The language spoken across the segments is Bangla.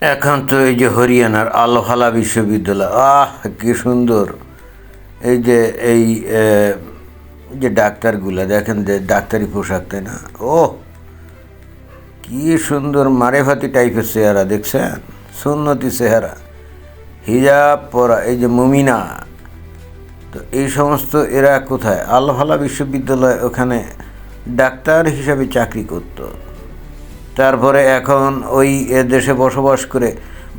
এখন তো এই যে হরিয়ানার আলোহালা বিশ্ববিদ্যালয়, আহ, কি সুন্দর। এই যে এই যে ডাক্তারগুলো, দেখেন যে ডাক্তারি পোশাক, তাই না? ও কি সুন্দর মারেফাতি টাইপের চেহারা, দেখছেন? সুন্নতি চেহারা। হিজাব পরা, এই যে মুমিনা। তো এই সমস্ত এরা কোথায়? আল্লাহালা বিশ্ববিদ্যালয় ওখানে ডাক্তার হিসাবে চাকরি করতো। তারপরে এখন ওই দেশে বসবাস করে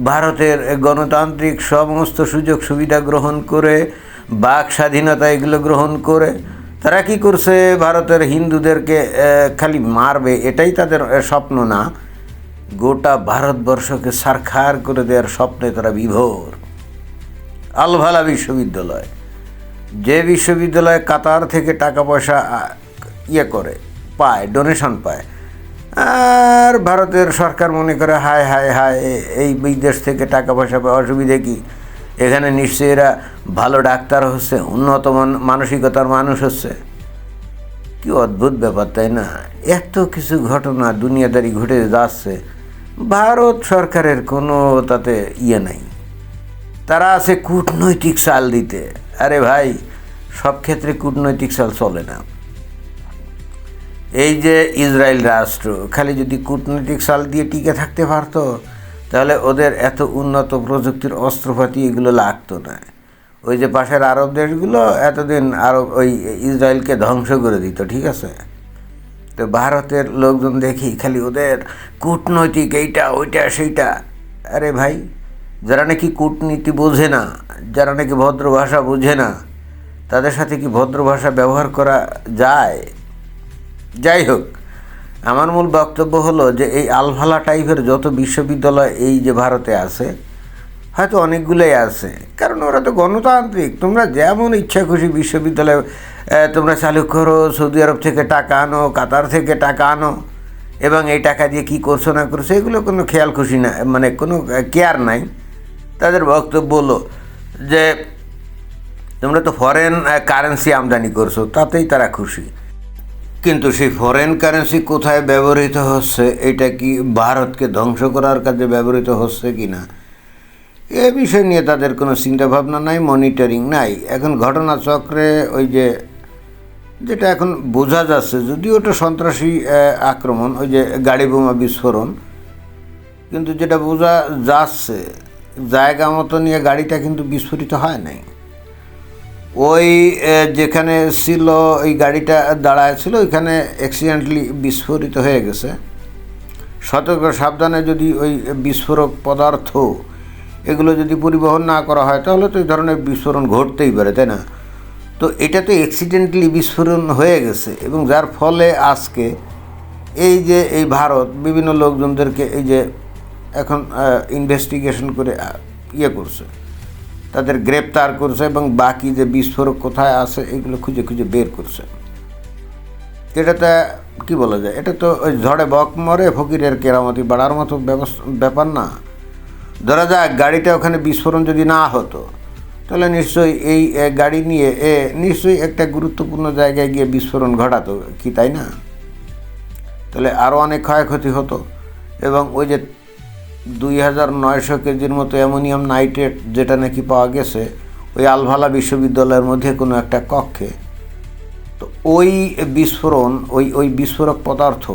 ভারতের গণতান্ত্রিক সমস্ত সুযোগ সুবিধা গ্রহণ করে, বাক স্বাধীনতা এগুলো গ্রহণ করে। তারা কি করছে? ভারতের হিন্দুদেরকে খালি মারবে, এটাই তাদের স্বপ্ন না। গোটা ভারতবর্ষকে সারখার করে দেওয়ার স্বপ্নে তারা বিভোর। আলভালা বিশ্ববিদ্যালয়। যে বিশ্ববিদ্যালয় কাতার থেকে টাকা পয়সা ইয়ে করে, পায়, ডোনেশন পায় আর ভারতের সরকার মনে করে, হায় হায় হায় এই বিদেশ থেকে টাকা পয়সা পাওয়া অসুবিধে কি? এখানে নিশ্চয়ই এরা ভালো ডাক্তার হচ্ছে, উন্নত মান- মানসিকতার মানুষ হচ্ছে। কি অদ্ভুত ব্যাপার, তাই না? এত কিছু ঘটনা, দুনিয়াদারি ঘটে যাচ্ছে। ভারত সরকারের কোনো তাতে ইয়ে নাই। তারা আছে কূটনৈতিক চাল দিতে। আরে ভাই, সব ক্ষেত্রে কূটনৈতিক চাল চলে না। এই যে ইসরায়েল রাষ্ট্র, খালি যদি কূটনৈতিক চাল দিয়ে টিকে থাকতে পারতো, তাহলে ওদের এত উন্নত প্রযুক্তির অস্ত্রপাতি এগুলো লাগতো না। ওই যে পাশের আরব দেশগুলো এতদিন আরব, ওই ইসরায়েলকে ধ্বংস করে দিত, ঠিক আছে? তো ভারতের লোকজন দেখি খালি ওদের কূটনৈতিক এইটা, ওইটা, সেইটা। আরে ভাই, যারা নাকি কূটনীতি বোঝে না, যারা নাকি ভদ্র ভাষা বোঝে না, তাদের সাথে কি ভদ্র ভাষা ব্যবহার করা যায়? যাই হোক, আমার মূল বক্তব্য হলো যে এই আলভালা টাইপের যত বিশ্ববিদ্যালয় এই যে ভারতে আছে, হয়তো অনেকগুলোই আছে। কারণ ওরা তো গণতান্ত্রিক, তোমরা যেমন ইচ্ছা খুশি বিশ্ববিদ্যালয় তোমরা চালু করো, সৌদি আরব থেকে টাকা আনো, কাতার থেকে টাকা আনো, এবং এই টাকা দিয়ে কী করছ না করছ, এগুলো কোনো খেয়াল খুশি না মানে কোনো কেয়ার নাই। তাদের বক্তব্য হলো যে, তোমরা তো ফরেন কারেন্সি আমদানি করছ, তাতেই তারা খুশি। কিন্তু সেই ফরেন কারেন্সি কোথায় ব্যবহৃত হচ্ছে, এটা কি ভারতকে ধ্বংস করার কাজে ব্যবহৃত হচ্ছে কি না এ বিষয় নিয়ে তাদের কোনো চিন্তাভাবনা নাই মনিটরিং নাই। এখন ঘটনাচক্রে ওই যে, যেটা এখন বোঝা যাচ্ছে, যদিও ওটা সন্ত্রাসী আক্রমণ, ওই যে গাড়ি বোমা বিস্ফোরণ, কিন্তু যেটা বোঝা যাচ্ছে, জায়গা মতো নিয়ে গাড়িটা কিন্তু বিস্ফোরিত হয় নাই। ওই যেখানে ছিল, ওই গাড়িটা দাঁড়ায় ছিল, ওইখানে অ্যাক্সিডেন্টলি বিস্ফোরিত হয়ে গেছে। সতর্ক, সাবধানে যদি ওই বিস্ফোরক পদার্থ এগুলো যদি পরিবহন না করা হয়, তাহলে তো এই ধরনের বিস্ফোরণ ঘটতেই পারে, তাই না? তো এটা তো অ্যাক্সিডেন্টলি বিস্ফোরণ হয়ে গেছে এবং যার ফলে আজকে এই যে, এই ভারত, বিভিন্ন লোকজনদেরকে এই যে এখন ইনভেস্টিগেশন করে ইয়ে করছে। তাদের গ্রেপ্তার করছে এবং বাকি যে বিস্ফোরক কোথায় আছে, এগুলো খুঁজে খুঁজে বের করছে। এটাতে কি বলা যায়? এটা তো ওই ঝড়ে বক মরে ফকিরের কেরামতি বাড়ার মতো ব্যাপার না। ধরা যাক গাড়িটা ওখানে বিস্ফোরণ যদি না হতো, তাহলে নিশ্চয়ই এই গাড়ি নিয়ে, এ নিশ্চয়ই একটা গুরুত্বপূর্ণ জায়গায় গিয়ে বিস্ফোরণ ঘটাতো, কি তাই না? তাহলে আরও অনেক ক্ষয়ক্ষতি হতো এবং ওই যে দুই হাজার নয়শো কেজির মতো অ্যামোনিয়াম নাইট্রেট যেটা নাকি পাওয়া গেছে, ওই আলভালা বিশ্ববিদ্যালয়ের মধ্যে কোনো একটা কক্ষে। তো ওই বিস্ফোরণ, ওই ওই বিস্ফোরক পদার্থ,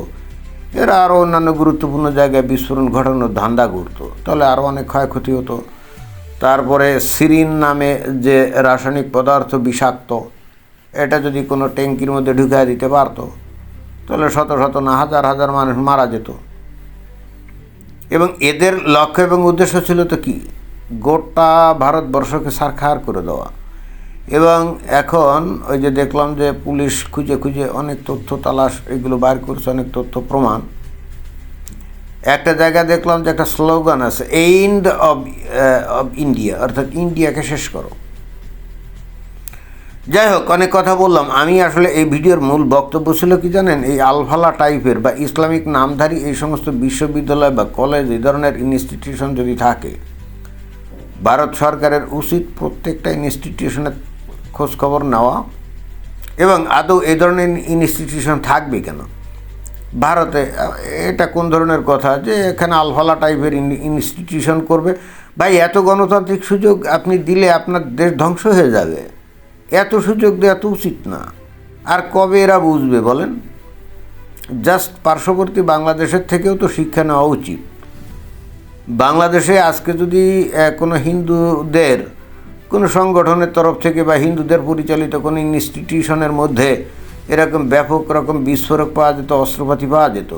এরা আরও অন্যান্য গুরুত্বপূর্ণ জায়গায় বিস্ফোরণ ঘটানোর ধান্দা করতো তাহলে আরও অনেক ক্ষয়ক্ষতি হতো। তারপরে সিরিন নামে যে রাসায়নিক পদার্থ বিষাক্ত, এটা যদি কোনো ট্যাঙ্কির মধ্যে ঢুকিয়ে দিতে পারতো, তাহলে শত শত না, হাজার হাজার মানুষ মারা যেত। এবং এদের লক্ষ্য এবং উদ্দেশ্য ছিল তো কি? গোটা ভারতবর্ষকে সারখার করে দেওয়া। এবং এখন ওই যে দেখলাম যে পুলিশ খুঁজে খুঁজে অনেক তথ্য তালাশ, এগুলো বার করছে, অনেক তথ্য প্রমাণ। একটা জায়গায় দেখলাম যে একটা স্লোগান আছে এইন্ড অব অব ইন্ডিয়া অর্থাৎ ইন্ডিয়াকে শেষ করো। যাই হোক, অনেক কথা বললাম। আমি আসলে এই ভিডিওর মূল বক্তব্য ছিল কি জানেন, এই আলফালা টাইপের বা ইসলামিক নামধারী এই সমস্ত বিশ্ববিদ্যালয় বা কলেজ এই ধরনের ইনস্টিটিউশন যদি থাকে, ভারত সরকারের উচিত প্রত্যেকটা ইনস্টিটিউশনের খোঁজখবর নেওয়া এবং আদৌ এই ধরনের ইনস্টিটিউশন থাকবে কেন? ভারতে, এটা কোন ধরনের কথা? যে এখানে আলফালা টাইপের ইনস্টিটিউশন করবে। ভাই, এত গণতান্ত্রিক সুযোগ আপনি দিলে আপনার দেশ ধ্বংস হয়ে যাবে। এত সুযোগ দেওয়া তো উচিত না। আর কবে এরা বুঝবে বলেন? জাস্ট পার্শ্ববর্তী বাংলাদেশের থেকেও তো শিক্ষা নেওয়া উচিত। বাংলাদেশে আজকে যদি কোনো হিন্দুদের, কোনো সংগঠনের তরফ থেকে বা হিন্দুদের পরিচালিত কোনো ইনস্টিটিউশনের মধ্যে এরকম ব্যাপক রকম বিস্ফোরক পাওয়া যেত, অস্ত্রপাতি পাওয়া যেত,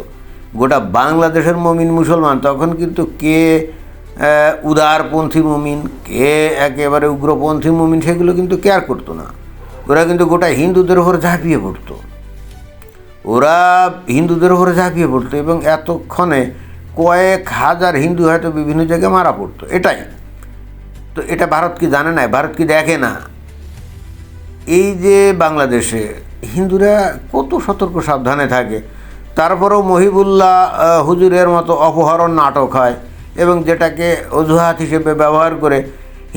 গোটা বাংলাদেশের মমিন মুসলমান, তখন কিন্তু কে উদারপন্থী মমিন, কে একেবারে উগ্রপন্থী মমিন, সেগুলো কিন্তু কেয়ার করতো না। ওরা কিন্তু গোটা হিন্দুদের উপর ঝাঁপিয়ে পড়তো। ওরা হিন্দুদের উপরে ঝাঁপিয়ে পড়তো এবং এতক্ষণে কয়েক হাজার হিন্দু হয়তো বিভিন্ন জায়গায় মারা পড়তো। এটাই। তো এটা ভারত কি জানে না, ভারত কি দেখে না? এই যে বাংলাদেশে হিন্দুরা কত সতর্ক সাবধানে থাকে। তারপরেও মহিবুল্লাহ হুজুরের মতো অপহরণ নাটক হয়। এবং যেটাকে অজুহাত হিসেবে ব্যবহার করে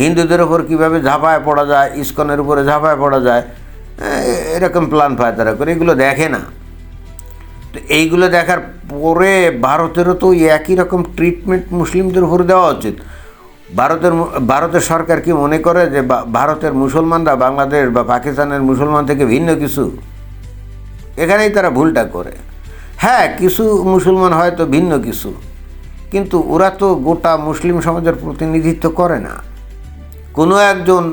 হিন্দুদের ওপর কীভাবে ঝাঁপায় পড়া যায়, ইস্কনের উপরে ঝাঁপায় পড়া যায় এরকম প্ল্যান পায় তারা করে, এগুলো দেখে না। তো এইগুলো দেখার পরে ভারতেরও তো একই রকম ট্রিটমেন্ট মুসলিমদের উপর দেওয়া উচিত। ভারতের ভারতের সরকার কি মনে করে যে ভারতের মুসলমানরা বাংলাদেশ বা পাকিস্তানের মুসলমান থেকে ভিন্ন কিছু? এখানেই তারা ভুলটা করে। হ্যাঁ কিছু মুসলমান হয়তো ভিন্ন কিছু। কিন্তু ওরা তো গোটা মুসলিম সমাজের প্রতিনিধিত্ব করে না। কোনো একজন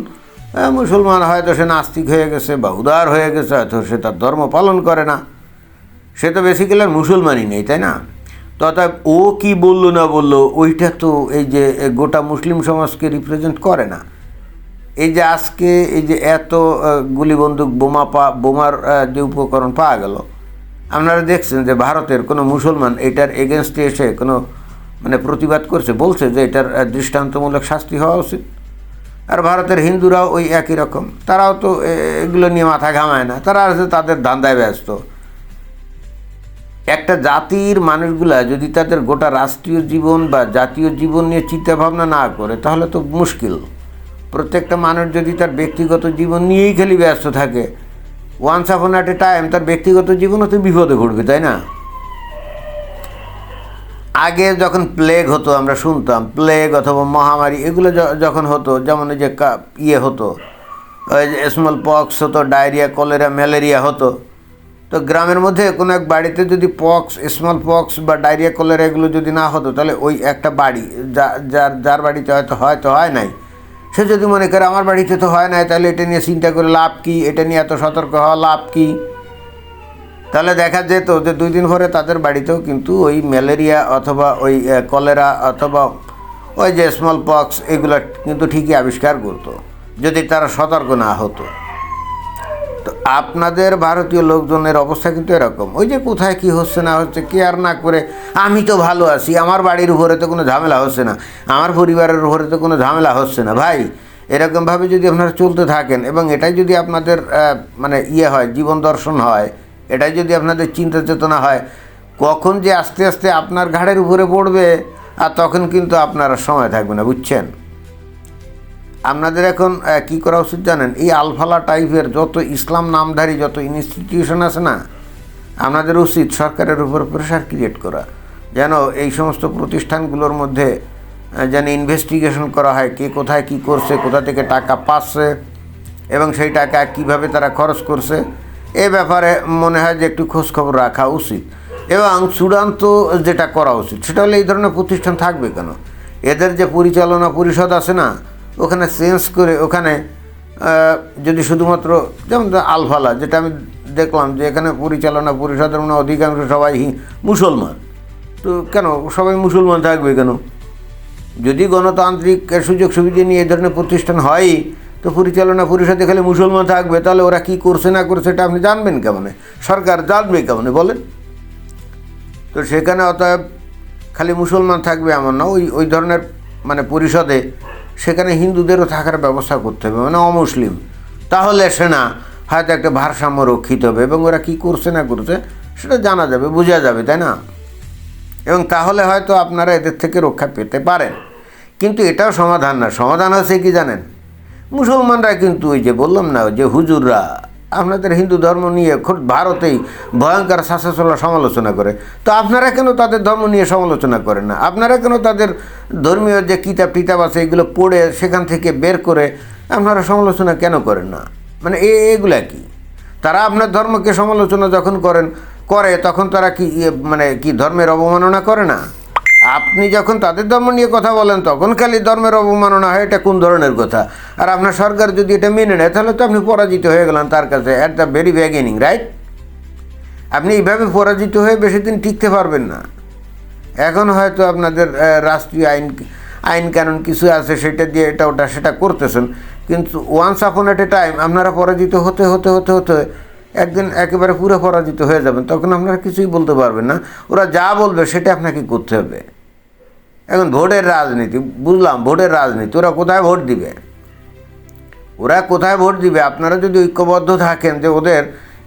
মুসলমান হয়তো সে নাস্তিক হয়ে গেছে বা উদার হয়ে গেছে হয়তো সে তার ধর্ম পালন করে না। সে তো বেসিক্যালি আর মুসলমানই নেই তাই না? তো অতএব ও কি বলল না বলল ওইটা তো এই যে গোটা মুসলিম সমাজকে রিপ্রেজেন্ট করে না। এই যে আজকে এই যে এত আহ, গুলি বন্দুক বোমা পা বোমার যে উপকরণ পাওয়া গেল আপনারা দেখছেন যে ভারতের কোনো মুসলমান এটার এগেনস্টে এসে কোনো মানে প্রতিবাদ করছে, বলছে যে এটার দৃষ্টান্তমূলক শাস্তি হওয়া উচিত। আর ভারতের হিন্দুরাও ওই একই রকম। তারাও তো এগুলো নিয়ে মাথা ঘামায় না। তারা আছে তাদের ধান্দায় ব্যস্ত। একটা জাতির মানুষগুলা যদি তাদের গোটা রাষ্ট্রীয় জীবন বা জাতীয় জীবন নিয়ে চিন্তা ভাবনা না করে, তাহলে তো মুশকিল। প্রত্যেকটা মানুষ যদি তার ব্যক্তিগত জীবন নিয়েই খালি ব্যস্ত থাকে once upon at a time তার ব্যক্তিগত জীবনও তো বিপদে ঘটবে তাই না? আগে যখন প্লেগ হতো, আমরা শুনতাম প্লেগ অথবা মহামারী, এগুলো যখন হতো, যেমন ওই যে ইয়ে হতো স্মল পক্স হতো ডায়রিয়া কলেরা ম্যালেরিয়া হতো, তো গ্রামের মধ্যে কোনো এক বাড়িতে যদি পক্স স্মল পক্স বা ডায়রিয়া কলেরা এগুলো যদি না হতো, তাহলে ওই একটা বাড়ি যার যার বাড়িতে হয়তো হয়তো হয় নাই। সে যদি মনে করে, আমার বাড়িতে তো হয় নাই, তাহলে এটা নিয়ে চিন্তা করে লাভ কী? এটা নিয়ে এত সতর্ক হওয়া লাভ কী? তাহলে দেখা যেত যে দুই দিন পরে তাদের বাড়িতেও কিন্তু ওই ম্যালেরিয়া অথবা ওই কলেরা অথবা ওই যে স্মল পক্স এগুলো কিন্তু ঠিকই আবিষ্কার করতো, যদি তারা সতর্ক না হতো। তো আপনাদের ভারতীয় লোকজনের অবস্থা কিন্তু এরকম, ওই যে কোথায় কি হচ্ছে না হচ্ছে কেয়ার না করে, আমি তো ভালো আছি, আমার বাড়ির উপরে তো কোনো ঝামেলা হচ্ছে না, আমার পরিবারের উপরে তো কোনো ঝামেলা হচ্ছে না। ভাই, এরকমভাবে যদি আপনারা চলতে থাকেন, এবং এটাই যদি আপনাদের মানে ইয়ে হয়, জীবন দর্শন হয় এটাই যদি আপনাদের চিন্তা চেতনা হয়, কখন যে আস্তে আস্তে আপনার ঘাড়ের উপরে পড়বে, আর তখন কিন্তু আপনারা সময় থাকবে না, বুঝছেন? আপনাদের এখন কি করা উচিত জানেন? এই আলফালা টাইপের যত ইসলাম নামধারী, যত ইনস্টিটিউশন আছে না, আপনাদের উচিত সরকারের উপর প্রেশার ক্রিয়েট করা। যেন এই সমস্ত প্রতিষ্ঠানগুলোর মধ্যে যেন ইনভেস্টিগেশন করা হয়, কে কোথায় কি করছে, কোথা থেকে টাকা পাচ্ছে, এবং সেই টাকা কীভাবে তারা খরচ করছে এ ব্যাপারে মনে হয় যে একটু খোঁজখবর রাখা উচিত। এবং চূড়ান্ত যেটা করা উচিত, সেটা হলে এই ধরনের প্রতিষ্ঠান থাকবে কেন? এদের যে পরিচালনা পরিষদ আছে না, ওখানে চেঞ্জ করে ওখানে যদি শুধুমাত্র যেমন আলফালা, যেটা আমি দেখলাম যে এখানে পরিচালনা পরিষদের মানে অধিকাংশ সবাই মুসলমান। তো কেন সবাই মুসলমান থাকবে কেন? যদি গণতান্ত্রিক সুযোগ সুবিধা নিয়ে এই ধরনের প্রতিষ্ঠান হয় তো পরিচালনা পরিষদে খালি মুসলমান থাকবে, তাহলে ওরা কি করছে না করছে এটা আপনি জানবেন কেমনে? সরকার জানবে কেমনে? বলেন। তো সেখানে অতএব খালি মুসলমান থাকবে এমন না, ওই ওই ধরনের মানে পরিষদে সেখানে হিন্দুদেরও থাকার ব্যবস্থা করতে হবে মানে অমুসলিম। তাহলে সেনা হয়তো একটা ভারসাম্য রক্ষিত হবে, এবং ওরা কি করছে না করছে সেটা জানা যাবে, বোঝা যাবে, তাই না? এবং তাহলে হয়তো আপনারা এদের থেকে রক্ষা পেতে পারেন। কিন্তু এটাও সমাধান না। সমাধান হচ্ছে কি জানেন? মুসলমানরা কিন্তু ওই যে বললাম না যে হুজুররা আপনাদের হিন্দু ধর্ম নিয়ে খুব ভারতেই ভয়ঙ্কর শাসাচলা সমালোচনা করে। তো আপনারা কেন তাদের ধর্ম নিয়ে সমালোচনা করেন না? আপনারা কেন তাদের ধর্মীয় যে কিতাব টিতাব আছে এগুলো পড়ে সেখান থেকে বের করে আপনারা সমালোচনা কেন করেন না? মানে এ এগুলা কি? তারা আপনার ধর্মকে সমালোচনা যখন করেন করে তখন তারা কি ইয়ে, মানে কি ধর্মের অবমাননা করে না? আপনি যখন তাদের ধর্ম নিয়ে কথা বলেন, তখন খালি ধর্মের অবমাননা হয়, এটা কোন ধরনের কথা? আর আপনার সরকার যদি এটা মেনে নেয়, তাহলে তো আপনি পরাজিত হয়ে গেলেন তার কাছে। At the very beginning right আপনি এইভাবে পরাজিত হয়ে বেশি দিন টিকতে পারবেন না। এখন হয়তো আপনাদের রাষ্ট্রীয় আইন আইন কানুন কিছু আছে, সেটা দিয়ে এটা ওটা সেটা করতেছেন। কিন্তু ওয়ান্স আপন এট এ টাইম আপনারা পরাজিত হতে হতে হতে হতে একদিন একেবারে পুরো পরাজিত হয়ে যাবেন। তখন আপনারা কিছুই বলতে পারবেন না। ওরা যা বলবে, সেটা আপনাকে করতে হবে। এখন ভোটের রাজনীতি, বুঝলাম, ভোটের রাজনীতি, ওরা কোথায় ভোট দিবে? ওরা কোথায় ভোট দিবে? আপনারা যদি ঐক্যবদ্ধ থাকেন যে ওদের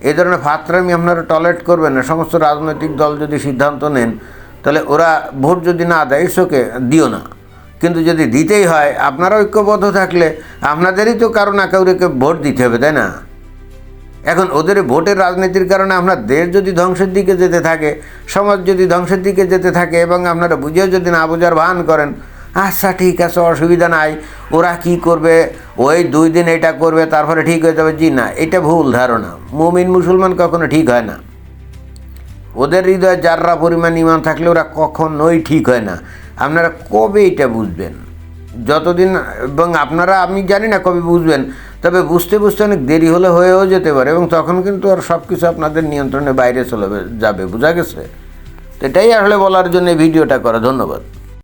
এই ধরনের ফাতরামি আপনারা টলারেট করবেন না, সমস্ত রাজনৈতিক দল যদি সিদ্ধান্ত নেন, তাহলে ওরা ভোট যদি না দেয় ইসোকে দিও না। কিন্তু যদি দিতেই হয়, আপনারা ঐক্যবদ্ধ থাকলে আপনাদেরই তো কারও না ভোট দিতে হবে, তাই না? এখন ওদের ভোটের রাজনীতির কারণে আপনার দেশ যদি ধ্বংসের দিকে যেতে থাকে, সমাজ যদি ধ্বংসের দিকে যেতে থাকে এবং আপনারা বুঝেও যদি না বোঝার ভান করেন আচ্ছা ঠিক আছে, অসুবিধা নাই, ওরা কি করবে? ওই দুই দিন এটা করবে, তারপরে ঠিক হয়ে যাবে। জি না, এটা ভুল ধারণা। মুমিন মুসলমান কখনো ঠিক হয় না। ওদের হৃদয়ে যাররা পরিমাণ ইমান থাকলে ওরা কখনোই ঠিক হয় না। আপনারা কবে এটা বুঝবেন? যতদিন, এবং আপনারা, আমি জানি না কবে বুঝবেন, তবে বুঝতে বুঝতে অনেক দেরি হলে হয়েও যেতে পারে, এবং তখন কিন্তু আর সব কিছু আপনাদের নিয়ন্ত্রণে বাইরে চলে যাবে, বোঝা গেছে? এটাই আসলে বলার জন্য ভিডিওটা করা, ধন্যবাদ।